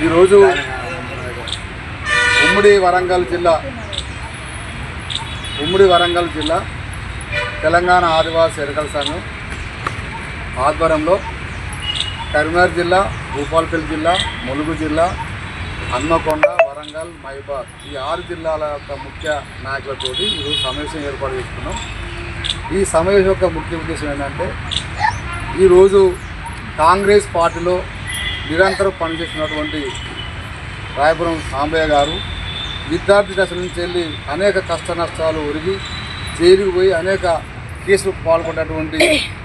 ఈరోజు ఉమ్మడి వరంగల్ జిల్లా ఉమ్మడి వరంగల్ జిల్లా తెలంగాణ ఆదివాసీ ఎరకల సంఘం ఆధ్వర్యంలో కరీంనగర్ జిల్లా భూపాల్పల్లి జిల్లా ములుగు జిల్లా హన్మకొండ వరంగల్ మైబాద్ ఈ ఆరు జిల్లాల యొక్క ముఖ్య నాయకులతో ఈరోజు సమావేశం ఏర్పాటు చేసుకున్నాం. ఈ సమావేశం యొక్క ముఖ్య ఉద్దేశం ఏంటంటే ఈరోజు కాంగ్రెస్ పార్టీలో నిరంతరం పనిచేసినటువంటి రాయపురం సాంబయ్య గారు విద్యార్థి దశ నుంచి వెళ్ళి అనేక కష్ట నష్టాలు ఒరిగి చేరిపోయి అనేక కేసులు పాల్పడినటువంటి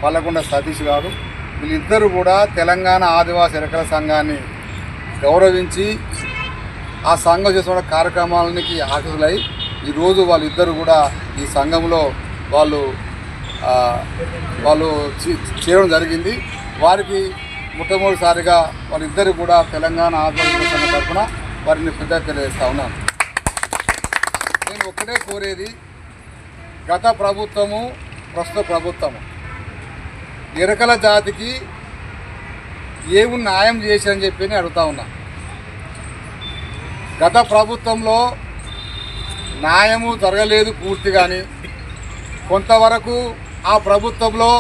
పల్లకొండ సతీష్ గారు. వీళ్ళిద్దరూ కూడా తెలంగాణ ఆదివాసీ ఎరకల సంఘాన్ని గౌరవించి ఆ సంఘం చేసిన కార్యక్రమాలకి ఆకర్షులై ఈరోజు వాళ్ళిద్దరు కూడా ఈ సంఘంలో వాళ్ళు వాళ్ళు చేరడం జరిగింది. వారికి మొట్టమొదటిసారిగా వారిద్దరు కూడా తెలంగాణ ఆదివాసీ సంఘం తరఫున వారిని పెద్ద తెలియజేస్తా ఉన్నాను నేను ఒక్కటే కోరేది గత ప్రభుత్వము ప్రస్తుత ప్రభుత్వము. ఎరకల జాతికి ఏమి న్యాయం చేశారని చెప్పి నేను అడుగుతా ఉన్నా. గత ప్రభుత్వంలో న్యాయము జరగలేదు పూర్తి కానీ కొంతవరకు ఆ ప్రభుత్వంలో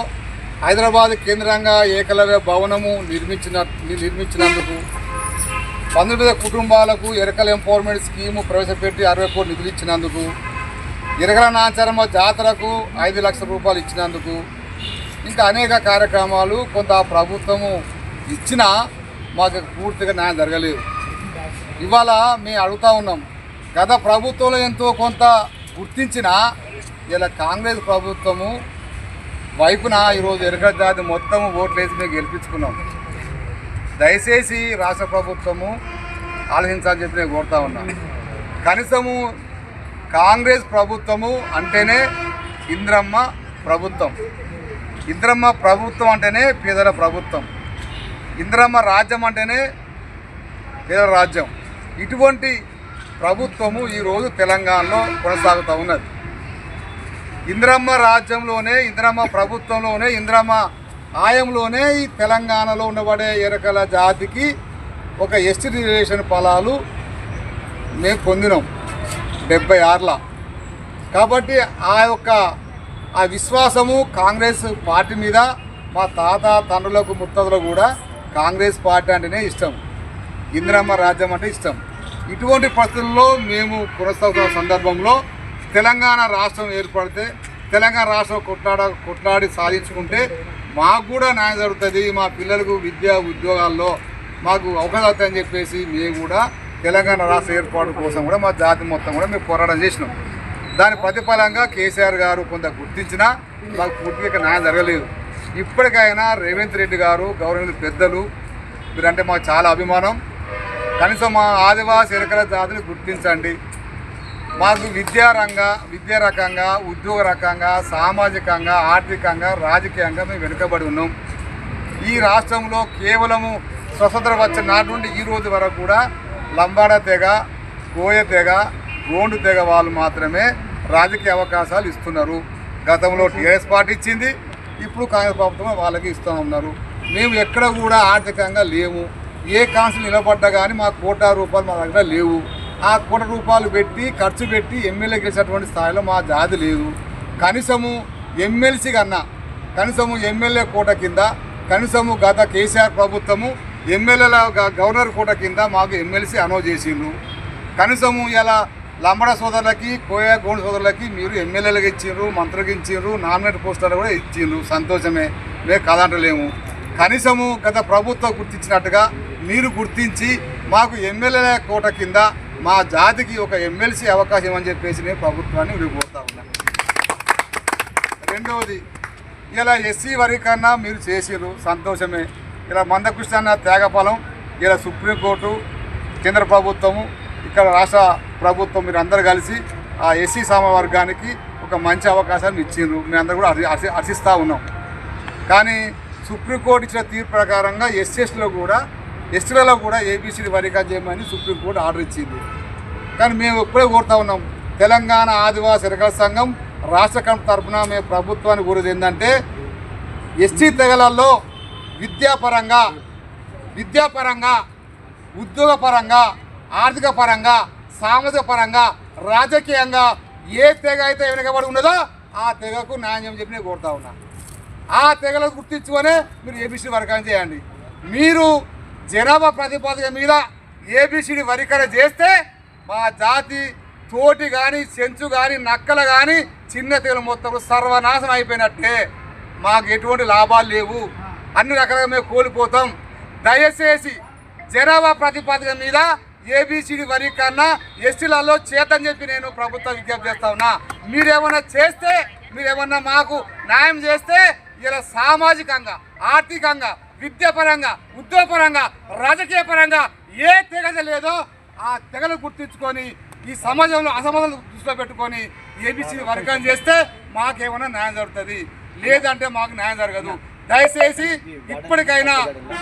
హైదరాబాద్ కేంద్రంగా ఏకలవ్య భవనము నిర్మించిన నిర్మించినందుకు పంతొమ్మిది కుటుంబాలకు ఎరకల ఎంపవర్మెంట్ స్కీము ప్రవేశపెట్టి అరవై కోట్లు నిధులు ఇచ్చినందుకు ఎరకల నాచారమ్మ జాతరకు ఐదు లక్షల రూపాయలు ఇచ్చినందుకు ఇంకా అనేక కార్యక్రమాలు కొంత ప్రభుత్వము ఇచ్చినా మాకు పూర్తిగా న్యాయం జరగలేదు. ఇవాళ మేము అడుగుతా ఉన్నాం గత ప్రభుత్వంలో ఎంతో కొంత గుర్తించిన ఇలా కాంగ్రెస్ ప్రభుత్వము వైపున ఈరోజు ఎరకల జాతి మొత్తం ఓట్లు వేసి మేము గెలిపించుకున్నాం. దయచేసి రాష్ట్ర ప్రభుత్వము ఆలోచించాలని చెప్పి నేను కోరుతా ఉన్నా. కనీసము కాంగ్రెస్ ప్రభుత్వము అంటేనే ఇంద్రమ్మ ప్రభుత్వం. ఇంద్రమ్మ ప్రభుత్వం అంటేనే పేదల ప్రభుత్వం. ఇంద్రమ్మ రాజ్యం అంటేనే పేదల రాజ్యం. ఇటువంటి ప్రభుత్వము ఈరోజు తెలంగాణలో కొనసాగుతూ ఉన్నది. ఇంద్రమ్మ రాజ్యంలోనే ఇంద్రమ్మ ప్రభుత్వంలోనే ఇంద్రమ్మ ఆయంలోనే ఈ తెలంగాణలో ఉండబడే ఎరకల జాతికి ఒక ఎస్టీ రిజర్వేషన్ ఫలాలు మేము పొందినాం డెబ్బై ఆరులో. కాబట్టి ఆ యొక్క ఆ విశ్వాసము కాంగ్రెస్ పార్టీ మీద మా తాత తండ్రులకు ముత్తదులకు కూడా కాంగ్రెస్ పార్టీ అంటేనే ఇష్టం. ఇందిరమ్మ రాజ్యం అంటే ఇష్టం. ఇటువంటి పరిస్థితుల్లో మేము కొనసాగుతున్న సందర్భంలో తెలంగాణ రాష్ట్రం ఏర్పడితే తెలంగాణ రాష్ట్రం కొట్లాడ కొట్లాడి సాధించుకుంటే మాకు కూడా న్యాయం జరుగుతుంది. మా పిల్లలకు విద్య ఉద్యోగాల్లో మాకు అవకాశం అవుతాయని చెప్పేసి మేము కూడా తెలంగాణ రాష్ట్ర ఏర్పాటు కోసం కూడా మా జాతి మొత్తం కూడా మేము పోరాటం చేసినాం. దాని ప్రతిఫలంగా కేసీఆర్ గారు కొంత గుర్తించినా మాకు పూర్తిగా న్యాయం జరగలేదు. ఇప్పటికైనా రేవంత్ రెడ్డి గారు గవర్నమెంట్ పెద్దలు మీరంటే మాకు చాలా అభిమానం. కనీసం మా ఆదివాసీ ఎరకల జాతిని గుర్తించండి. మాకు విద్యారంగ విద్యా రకంగా ఉద్యోగ రకంగా సామాజికంగా ఆర్థికంగా రాజకీయంగా మేము వెనుకబడి ఉన్నాం. ఈ రాష్ట్రంలో కేవలము స్వతంత్ర వచ్చిన నాటి నుండి ఈ రోజు వరకు కూడా లంబాడ తెగ కోయ తెగ గోండు తెగ వాళ్ళు మాత్రమే రాజకీయ అవకాశాలు ఇస్తున్నారు. గతంలో టీఆర్ఎస్ పార్టీ ఇచ్చింది ఇప్పుడు కాంగ్రెస్ ప్రభుత్వం వాళ్ళకి ఇస్తూ ఉన్నారు. మేము ఎక్కడ కూడా ఆర్థికంగా లేము ఏ కాన్సులు నిలబడ్డా కానీ మాకు కోటా రూపాయలు మా దగ్గర లేవు. ఆ కోట రూపాయలు పెట్టి ఖర్చు పెట్టి ఎమ్మెల్యే గెలిచినటువంటి స్థాయిలో మా జాతి లేదు. కనీసము ఎమ్మెల్సీ కన్నా కనీసము ఎమ్మెల్యే కోట కింద కనీసము గత కేసీఆర్ ప్రభుత్వము ఎమ్మెల్యేల గ- గవర్నర్ కోట కింద మాకు ఎమ్మెల్సీ అనౌ చేసిండ్రు. కనీసము ఇలా లంబడ సోదరులకి కోయ గోండు సోదరులకి మీరు ఎమ్మెల్యేలకు ఇచ్చిండ్రు మంత్రులకు ఇచ్చిండ్రు నామినేట్ పోస్టర్లు కూడా ఇచ్చిండ్రు. సంతోషమే. మేము కదంటలేము. కనీసము గత ప్రభుత్వం గుర్తించినట్టుగా మీరు గుర్తించి మాకు ఎమ్మెల్యేల కోట కింద మా జాతికి ఒక ఎమ్మెల్సీ అవకాశం అని చెప్పేసి నేను ప్రభుత్వాన్ని విడిపోతా ఉన్నాను రెండవది ఇలా ఎస్సీ వరకన్నా మీరు చేసిర్రు సంతోషమే. ఇలా మందకృష్ణ అన్న త్యాగఫలం ఇలా సుప్రీంకోర్టు కేంద్ర ప్రభుత్వము ఇక్కడ రాష్ట్ర ప్రభుత్వం మీరు అందరు కలిసి ఆ ఎస్సీ సమవర్గానికి ఒక మంచి అవకాశాన్ని ఇచ్చిండ్రు. మేము అందరూ కూడా హర్షి- హర్షి- హర్షిస్తూ ఉన్నాం. కానీ సుప్రీంకోర్టు ఇచ్చిన తీర్పు ప్రకారంగా ఎస్సీఎస్లో కూడా ఎస్టీలలో కూడా ఏబీసీ వరికా చేయమని సుప్రీంకోర్టు ఆర్డర్ ఇచ్చింది. కానీ మేము ఇప్పుడే కోరుతా ఉన్నాం తెలంగాణ ఆదివాసీ ఎరకల సంఘం రాష్ట్ర కమిటీ తరఫున మేము ప్రభుత్వాన్ని కోరేది ఏంటంటే ఎస్టీ తెగలలో విద్యాపరంగా విద్యాపరంగా ఉద్యోగపరంగా ఆర్థిక పరంగా సామాజిక పరంగా రాజకీయంగా ఏ తెగ అయితే వెనుకబడి ఉన్నదో ఆ తెగకు న్యాయం చెప్పి నేను కోరుతా ఉన్నా. ఆ తెగలను గుర్తించుకొనే మీరు ఏబీసీ వర్గాన్ని చేయండి. మీరు జనాభా ప్రతిపాదిక మీద ఏబిసిడి వరికర చేస్తే మా జాతి తోటి కానీ చెంచు కానీ నక్కలు కానీ చిన్న తెగలు మొత్తం సర్వనాశనం అయిపోయినట్టే. మాకు ఎటువంటి లాభాలు లేవు. అన్ని రకాలుగా మేము కోల్పోతాం. దయచేసి జనాభా ప్రతిపాదిక మీద ఏబిసిడి వరీకరణ ఎస్టీలలో చేతని చెప్పి నేను ప్రభుత్వం విజ్ఞప్తి చేస్తా ఉన్నా. మీరేమన్నా చేస్తే మీరేమన్నా మాకు న్యాయం చేస్తే ఇలా సామాజికంగా ఆర్థికంగా విద్యాపరంగా ఉద్యోగపరంగా రాజకీయ పరంగా ఏ తెగద లేదో ఆ తెగలు గుర్తించుకొని ఈ సమాజంలో అసమాధానం దృష్టిలో పెట్టుకొని ఏబిసి వర్గం చేస్తే మాకేమైనా న్యాయం జరుగుతుంది. లేదంటే మాకు న్యాయం జరగదు. దయచేసి ఇప్పటికైనా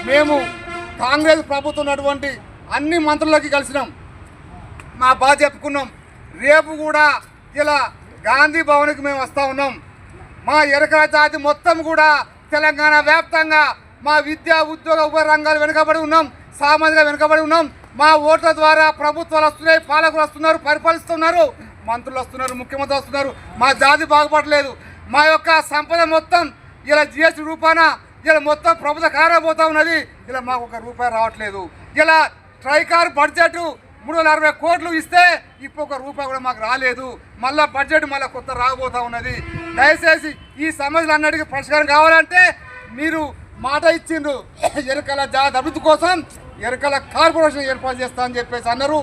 మేము కాంగ్రెస్ ప్రభుత్వం ఉన్నటువంటి అన్ని మంత్రులకి కలిసినాం. మా బాధ చెప్పుకున్నాం. రేపు కూడా ఇలా గాంధీ భవన్కి మేము వస్తూ ఉన్నాం. మా ఎరకల జాతి మొత్తం కూడా తెలంగాణ వ్యాప్తంగా మా విద్యా ఉద్యోగ ఉపాధి రంగాలు వెనుకబడి ఉన్నాం సామాజిక వెనుకబడి ఉన్నాం. మా ఓట్ల ద్వారా ప్రభుత్వాలు వస్తున్నాయి పాలకులు వస్తున్నారు పరిపాలిస్తున్నారు. మంత్రులు వస్తున్నారు ముఖ్యమంత్రి వస్తున్నారు. మా జాతి బాగుపడలేదు. మా యొక్క సంపద మొత్తం ఇలా జిఎస్టీ రూపాన ఇలా మొత్తం ప్రభుత్వ కారపోతూ ఉన్నది. ఇలా మాకు ఒక రూపాయి రావట్లేదు. ఇలా ట్రైకార్ బడ్జెట్ మూడు వందల అరవై కోట్లు ఇస్తే ఇప్పుడు ఒక రూపాయి కూడా మాకు రాలేదు. మళ్ళా బడ్జెట్ మళ్ళీ కొత్త రాబోతా ఉన్నది. దయచేసి ఈ సమస్యలు అన్నిటికీ పరిష్కారం కావాలంటే మీరు మాట ఇచ్చిండ్రు. ఎరుకల జాతి అభివృద్ధి కోసం ఎరకల కార్పొరేషన్ ఏర్పాటు చేస్తా అని చెప్పేసి అన్నారు.